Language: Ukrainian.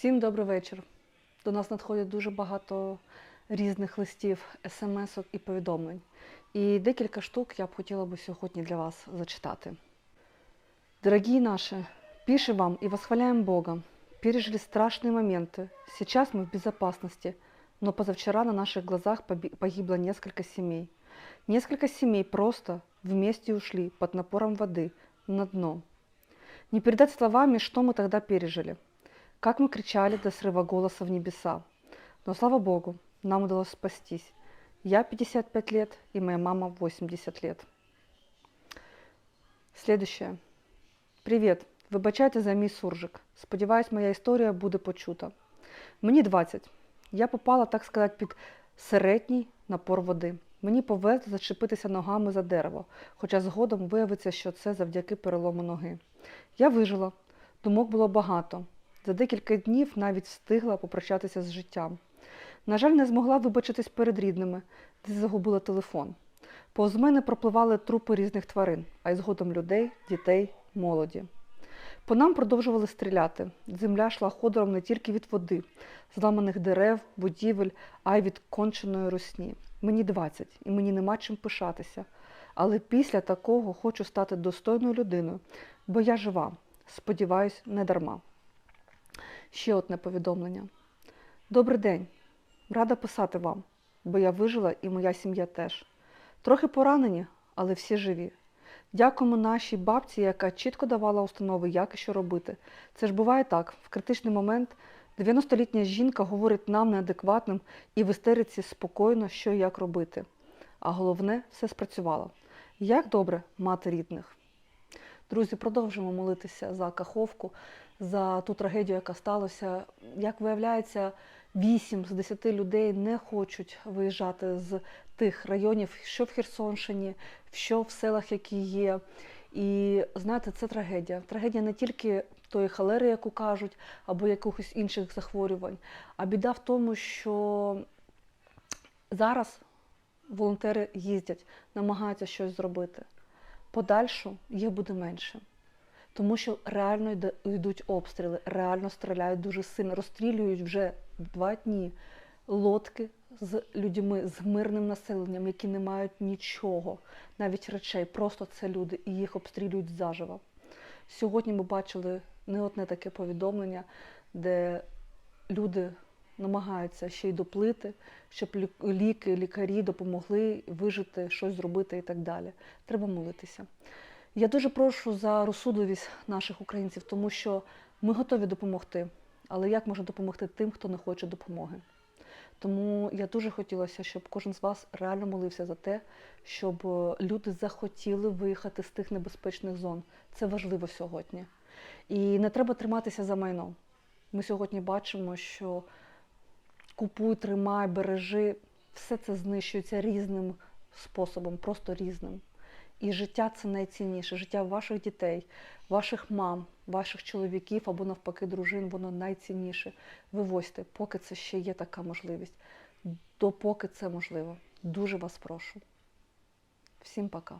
Всім добрий вечір. До нас надходять дуже багато різних листів, смс і повідомлень. І декілька штук я б хотіла би сьогодні для вас зачитати. Дорогие наши, пишем вам и восхваляем Бога. Пережили страшные моменты. Сейчас мы в безопасности, но позавчера на наших глазах поби- погибло несколько семей. Несколько семей просто вместе ушли под напором воды на дно. Не передать словами, что мы тогда пережили. Как мы кричали до срыва голоса в небеса. Но слава Богу, нам удалось спастись. Я 55 лет и моя мама 80 лет. Следующее. Привіт! Вибачайте за мій суржик. Сподіваюсь, моя історія буде почута. Мені 20. Я попала, так сказати, під середній напор води. Мені повезло зачепитися ногами за дерево, хоча згодом виявиться, що це завдяки перелому ноги. Я вижила, думок було багато. За декілька днів навіть встигла попрощатися з життям. На жаль, не змогла вибачитись перед рідними, десь загубила телефон. Повз мене пропливали трупи різних тварин, а й згодом людей, дітей, молоді. По нам продовжували стріляти. Земля йшла ходором не тільки від води, зламаних дерев, будівель, а й від конченої русні. Мені 20, і мені нема чим пишатися. Але після такого хочу стати достойною людиною, бо я жива. Сподіваюсь, не дарма. Ще одне повідомлення. Добрий день. Рада писати вам, бо я вижила і моя сім'я теж. Трохи поранені, але всі живі. Дякуємо нашій бабці, яка чітко давала установи, як і що робити. Це ж буває так. В критичний момент 90-літня жінка говорить нам неадекватним і в істериці спокійно, що і як робити. А головне, все спрацювало. Як добре мати рідних. Друзі, продовжуємо молитися за Каховку, за ту трагедію, яка сталася. Як виявляється, 8 з 10 людей не хочуть виїжджати з тих районів, що в Херсонщині, що в селах, які є. І знаєте, це трагедія. Трагедія не тільки тої халери, яку кажуть, або якихось інших захворювань, а біда в тому, що зараз волонтери їздять, намагаються щось зробити. Подальшу їх буде менше. Тому що реально йдуть обстріли, реально стріляють дуже сильно, розстрілюють вже два дні лодки з людьми, з мирним населенням, які не мають нічого, навіть речей. Просто це люди, і їх обстрілюють заживо. Сьогодні ми бачили не одне таке повідомлення, де люди намагаються ще й доплити, щоб ліки, лікарі допомогли вижити, щось зробити і так далі. Треба молитися. Я дуже прошу за розсудливість наших українців, тому що ми готові допомогти. Але як можна допомогти тим, хто не хоче допомоги? Тому я дуже хотілося, щоб кожен з вас реально молився за те, щоб е, люди захотіли виїхати з тих небезпечних зон. Це важливо сьогодні. І не треба триматися за майно. Ми сьогодні бачимо, що купуй, тримай, бережи, все це знищується різним способом, просто різним. І життя це найцінніше. Життя ваших дітей, ваших мам, ваших чоловіків або навпаки дружин, воно найцінніше. Вивозьте, поки це ще є така можливість. Допоки це можливо. Дуже вас прошу. Всім пока.